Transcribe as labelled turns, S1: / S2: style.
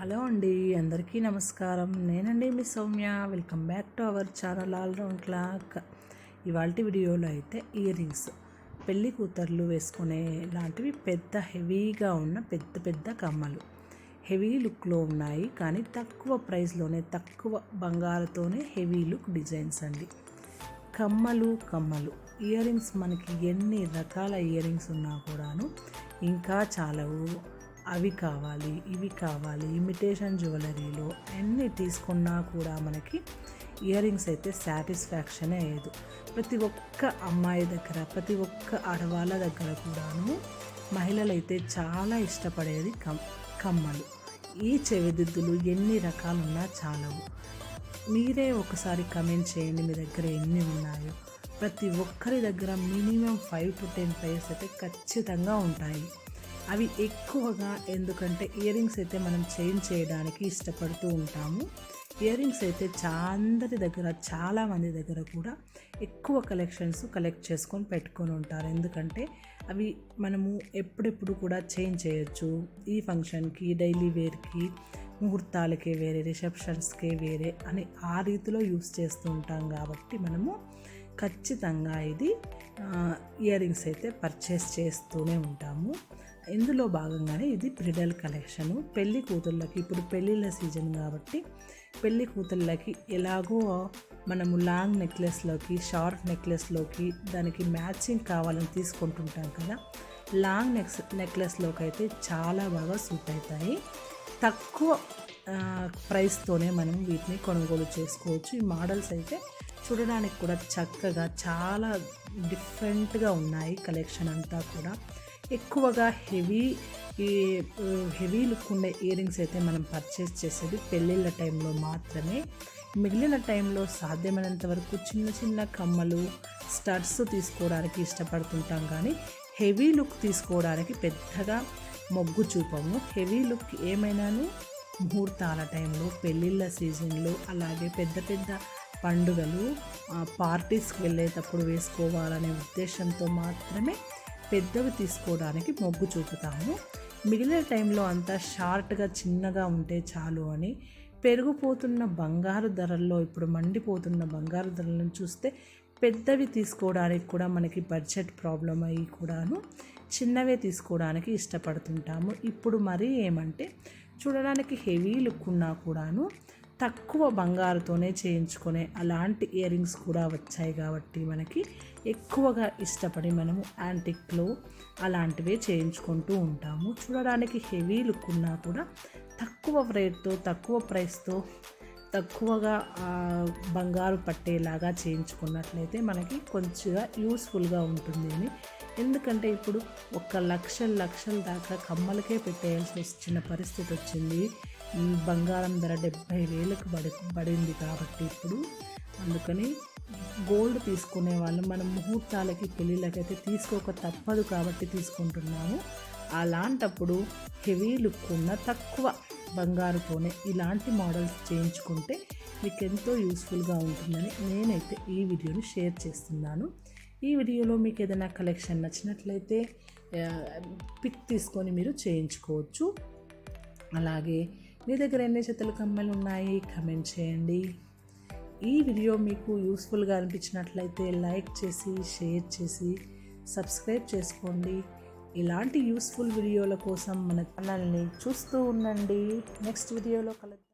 S1: Hello అండి అందరికీ నమస్కారం. నేనండి మీ Soumya. Welcome back to our channel all round clock ఇవాళ వీడియోలో అయితే ఇయర్ రింగ్స్ పెళ్ళి కూతుర్లు వేసుకునే లాంటివి పెద్ద హెవీగా ఉన్న పెద్ద పెద్ద కమ్మలు. హెవీ లుక్లో ఉన్నాయి కానీ తక్కువ ప్రైస్లోనే తక్కువ బంగారుతోనే హెవీ లుక్ డిజైన్స్ అండి. కమ్మలు కమ్మలు. ఇయర్ రింగ్స్ మనకి ఎన్ని రకాల ఇయర్ రింగ్స్ ఉన్నా కూడాను ఇంకా చాలవు. అవి కావాలి ఇవి కావాలి ఇమిటేషన్ జ్యువెలరీలో ఎన్ని తీసుకున్నా కూడా మనకి ఇయర్ రింగ్స్ అయితే సాటిస్ఫాక్షనే అయ్యేది ప్రతి ఒక్క అమ్మాయి దగ్గర ప్రతి ఒక్క ఆడవాళ్ళ దగ్గర కూడాను మహిళలు అయితే చాలా ఇష్టపడేది కమ్ కమ్మలు. ఈ చెవిదిద్దులు ఎన్ని రకాలున్నా చాలవు. మీరే ఒకసారి కమెంట్ చేయండి మీ దగ్గర ఎన్ని ఉన్నాయో. ప్రతి ఒక్కరి దగ్గర minimum five to ten pairs అయితే ఖచ్చితంగా ఉంటాయి. అవి ఎక్కువగా ఎందుకంటే ఇయర్ రింగ్స్ అయితే మనం చేంజ్ చేయడానికి ఇష్టపడుతూ ఉంటాము. ఇయర్ రింగ్స్ అయితే అందరి దగ్గర చాలామంది దగ్గర కూడా ఎక్కువ కలెక్షన్స్ కలెక్ట్ చేసుకొని పెట్టుకొని ఉంటారు. ఎందుకంటే అవి మనము ఎప్పుడెప్పుడు కూడా చేంజ్ చేయొచ్చు. ఈ ఫంక్షన్కి డైలీ వేర్కి ముహూర్తాలకే వేరే రిసెప్షన్స్కే వేరే అని ఆ రీతిలో యూస్ చేస్తూ ఉంటాం కాబట్టి మనము ఖచ్చితంగా ఇది ఇయర్ రింగ్స్ అయితే పర్చేస్ చేస్తూనే ఉంటాము. ఇందులో భాగంగానే ఇది బ్రిడల్ కలెక్షను. పెళ్ళి కూతుళ్ళకి ఇప్పుడు పెళ్ళిళ్ళ సీజన్ కాబట్టి పెళ్ళి కూతుళ్ళకి ఎలాగో మనము లాంగ్ నెక్లెస్లోకి షార్ట్ నెక్లెస్లోకి దానికి మ్యాచింగ్ కావాలని తీసుకుంటుంటాం కదా. లాంగ్ నెక్స్ నెక్లెస్లోకి అయితే చాలా బాగా సూట్ అవుతాయి తక్కువ ప్రైస్తోనే మనం వీటిని కొనుగోలు చేసుకోవచ్చు. ఈ మోడల్స్ అయితే చూడడానికి కూడా చక్కగా చాలా డిఫరెంట్గా ఉన్నాయి కలెక్షన్ అంతా కూడా. ఎక్కువగా హెవీ ఈ హెవీ లుక్ ఉండే ఇయర్ రింగ్స్ అయితే మనం పర్చేస్ చేసేది పెళ్ళిళ్ళ టైంలో మాత్రమే. మిగిలిన టైంలో సాధ్యమైనంత వరకు చిన్న చిన్న కమ్మలు స్టడ్స్ తీసుకోవడానికి ఇష్టపడుతుంటాం కానీ హెవీ లుక్ తీసుకోవడానికి పెద్దగా మొగ్గు చూపము. Heavy look ఏమైనాను? ముహూర్తాల టైంలో పెళ్ళిళ్ళ సీజన్లో అలాగే పెద్ద పెద్ద పండుగలు పార్టీస్కి వెళ్ళేటప్పుడు వేసుకోవాలనే ఉద్దేశంతో మాత్రమే పెద్దవి తీసుకోవడానికి మొగ్గు చూపుతాము. మిగిలిన టైంలో అంతా షార్ట్గా చిన్నగా ఉంటే చాలు అని. పెరిగిపోతున్న బంగారు ధరల్లో ఇప్పుడు మండిపోతున్న బంగారు ధరలను చూస్తే పెద్దవి తీసుకోవడానికి కూడా మనకి బడ్జెట్ ప్రాబ్లం అయ్యి కూడాను చిన్నవే తీసుకోవడానికి ఇష్టపడుతుంటాము. ఇప్పుడు మరీ ఏమంటే చూడడానికి హెవీ లుక్ ఉన్నా కూడాను తక్కువ బంగారుతోనే చేయించుకునే అలాంటి ఇయర్ రింగ్స్ కూడా వచ్చాయి కాబట్టి మనకి ఎక్కువగా ఇష్టపడి మనము యాంటిక్లో అలాంటివే చేయించుకుంటూ ఉంటాము. చూడడానికి హెవీ లుక్ ఉన్నా కూడా తక్కువ రేట్తో తక్కువ ప్రైస్తో తక్కువగా బంగారు పట్టేలాగా చేయించుకున్నట్లయితే మనకి కొంచెంగా యూస్ఫుల్గా ఉంటుంది అని. ఎందుకంటే ఇప్పుడు ఒక లక్షల లక్షల దాకా కమ్మలకే పెట్టేయాల్సి వచ్చిన పరిస్థితి వచ్చింది. బంగారం ధర డెబ్బై వేలకు పడి పడింది కాబట్టి ఇప్పుడు అందుకని గోల్డ్ తీసుకునే వాళ్ళు మనం ముహూర్తాలకి పెళ్ళిళ్ళకైతే తీసుకోక తప్పదు కాబట్టి తీసుకుంటున్నాము. అలాంటప్పుడు హెవీ లుక్ ఉన్న తక్కువ బంగారుతోనే ఇలాంటి మోడల్స్ చేయించుకుంటే మీకు ఎంతో యూస్ఫుల్గా ఉంటుందని నేనైతే ఈ వీడియోని షేర్ చేస్తున్నాను. ఈ వీడియోలో మీకు ఏదైనా కలెక్షన్ నచ్చినట్లయితే పిక్ తీసుకొని మీరు చేయించుకోవచ్చు. అలాగే మీ దగ్గర ఎన్ని జతలు కమ్మలు ఉన్నాయి? కమెంట్ చేయండి. ఈ వీడియో మీకు యూస్ఫుల్గా అనిపించినట్లయితే లైక్ చేసి షేర్ చేసి సబ్స్క్రైబ్ చేసుకోండి. ఇలాంటి యూస్ఫుల్ వీడియోల కోసం మన ఛానల్ని చూస్తూ ఉండండి. నెక్స్ట్ వీడియోలో కలుద్దాం.